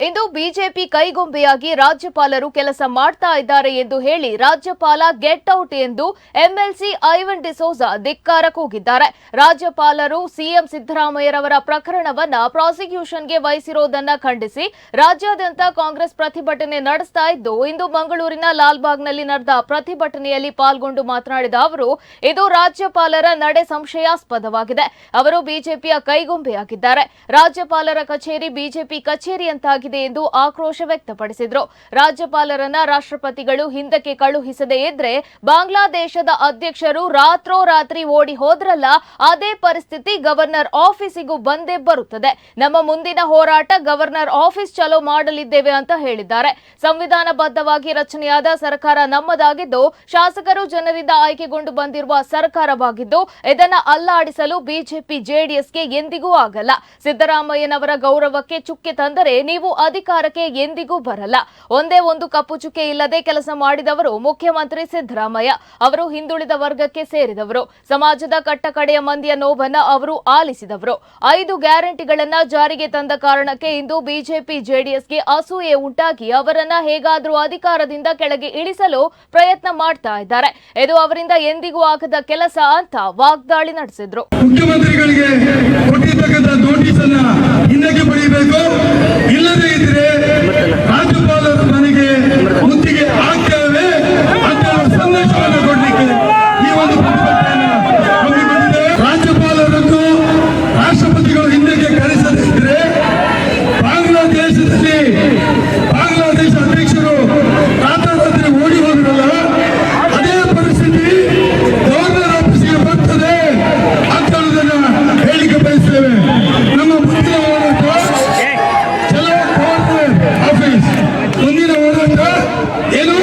ಇಂದು BJP ಕೈಗೊಂಬೆಯಾಗಿ ರಾಜ್ಯಪಾಲರು ಕೆಲಸ ಮಾಡ್ತಾ ಇದ್ದಾರೆ ಎಂದು ಹೇಳಿ ರಾಜ್ಯಪಾಲ ಗೆಟ್ ಔಟ್ ಎಂದು ಎಂಎಲ್ಸಿ ಐವನ್ ಡಿಸೋಜಾ ಧಿಕ್ಕಾರ ಕೂಗಿದ್ದಾರೆ. ರಾಜ್ಯಪಾಲರು ಸಿಎಂ ಸಿದ್ದರಾಮಯ್ಯರವರ ಪ್ರಕರಣವನ್ನ ಪ್ರಾಸಿಕ್ಯೂಷನ್ಗೆ ವಹಿಸಿರೋದನ್ನ ಖಂಡಿಸಿ ರಾಜ್ಯಾದ್ಯಂತ ಕಾಂಗ್ರೆಸ್ ಪ್ರತಿಭಟನೆ ನಡೆಸ್ತಾ ಇದ್ದು, ಇಂದು ಮಂಗಳೂರಿನ ಲಾಲ್ಬಾಗ್ನಲ್ಲಿ ನಡೆದ ಪ್ರತಿಭಟನೆಯಲ್ಲಿ ಪಾಲ್ಗೊಂಡು ಮಾತನಾಡಿದ ಅವರು, ಇದು ರಾಜ್ಯಪಾಲರ ನಡೆ ಸಂಶಯಾಸ್ಪದವಾಗಿದೆ. ಅವರು ಬಿಜೆಪಿಯ ಕೈಗೊಂಬೆಯಾಗಿದ್ದಾರೆ. ರಾಜ್ಯಪಾಲರ ಕಚೇರಿ ಬಿಜೆಪಿ ಕಚೇರಿಯಂತಾಗಿದೆ ಎಂದು ಆಕ್ರೋಶ ವ್ಯಕ್ತಪಡಿಸಿದರು. ರಾಜ್ಯಪಾಲರನ್ನ ರಾಷ್ಟ್ರಪತಿಗಳು ಹಿಂದಕ್ಕೆ ಕಳುಹಿಸದೇ ಇದ್ರೆ ಬಾಂಗ್ಲಾದೇಶದ ಅಧ್ಯಕ್ಷರು ರಾತ್ರೋರಾತ್ರಿ ಓಡಿ ಹೋದ್ರಲ್ಲ, ಅದೇ ಪರಿಸ್ಥಿತಿ ಗವರ್ನರ್ ಆಫೀಸಿಗೂ ಬಂದೇ ಬರುತ್ತದೆ. ನಮ್ಮ ಮುಂದಿನ ಹೋರಾಟ ಗವರ್ನರ್ ಆಫೀಸ್ ಚಲೋ ಮಾಡಲಿದ್ದೇವೆ ಅಂತ ಹೇಳಿದ್ದಾರೆ. ಸಂವಿಧಾನಬದ್ಧವಾಗಿ ರಚನೆಯಾದ ಸರ್ಕಾರ ನಮ್ಮದಾಗಿದ್ದು, ಶಾಸಕರು ಜನರಿಂದ ಆಯ್ಕೆಗೊಂಡು ಬಂದಿರುವ ಸರ್ಕಾರವಾಗಿದ್ದು, ಇದನ್ನ ಅಲ್ಲಾಡಿಸಲು ಬಿಜೆಪಿ, ಜೆಡಿಎಸ್ಗೆ ಎಂದಿಗೂ ಆಗಲ್ಲ. ಸಿದ್ದರಾಮಯ್ಯನವರ ಗೌರವಕ್ಕೆ ಚುಕ್ಕೆ ತಂದರೆ ನೀವು ಅಧಿಕಾರಕ್ಕೆ ಎಂದಿಗೂ ಬರಲ್ಲ. ಒಂದೇ ಒಂದು ಕಪ್ಪು ಚುಕ್ಕೆ ಇಲ್ಲದೆ ಕೆಲಸ ಮಾಡಿದವರು ಮುಖ್ಯಮಂತ್ರಿ ಸಿದ್ದರಾಮಯ್ಯ ಅವರು, ಹಿಂದುಳಿದ ವರ್ಗಕ್ಕೆ ಸೇರಿದವರು, ಸಮಾಜದ ಕಟ್ಟಕಡೆಯ ಮಂದಿಯ ನೋವನ್ನ ಅವರು ಆಲಿಸಿದವರು. ಐದು ಗ್ಯಾರಂಟಿಗಳನ್ನ ಜಾರಿಗೆ ತಂದ ಕಾರಣಕ್ಕೆ ಇಂದು ಬಿಜೆಪಿ ಜೆಡಿಎಸ್ಗೆ ಅಸೂಯೆ ಉಂಟಾಗಿ ಅವರನ್ನ ಹೇಗಾದರೂ ಅಧಿಕಾರದಿಂದ ಕೆಳಗೆ ಇಳಿಸಲು ಪ್ರಯತ್ನ ಮಾಡ್ತಾ ಇದ್ದಾರೆ. ಇದು ಅವರಿಂದ ಎಂದಿಗೂ ಆಗದ ಕೆಲಸ ಅಂತ ವಾಗ್ದಾಳಿ ನಡೆಸಿದ್ರು. ರಾಜ್ಯಪಾಲರನ್ನು ರಾಷ್ಟ್ರಪತಿಗಳು ಹಿಂದಕ್ಕೆ ಕರೆಸದಿದ್ದರೆ ಬಾಂಗ್ಲಾದೇಶದಲ್ಲಿ ಬಾಂಗ್ಲಾದೇಶ ಅಧ್ಯಕ್ಷರು ರಾತ್ರಿ ಓಡಿ ಅದೇ ಪರಿಸ್ಥಿತಿ ಗವರ್ನರ್ ಆಫೀಸ್ಗೆ ಬರ್ತದೆ ಅಂತೇಳುವುದನ್ನು ಹೇಳಿಕೆ ಬಯಸ್ತೇವೆ. ನಮ್ಮ ಮುಂದಿನ ಹೋರಾಟ ಆಫೀಸ್. ಮುಂದಿನ ಹೋರಾಟ ಏನು?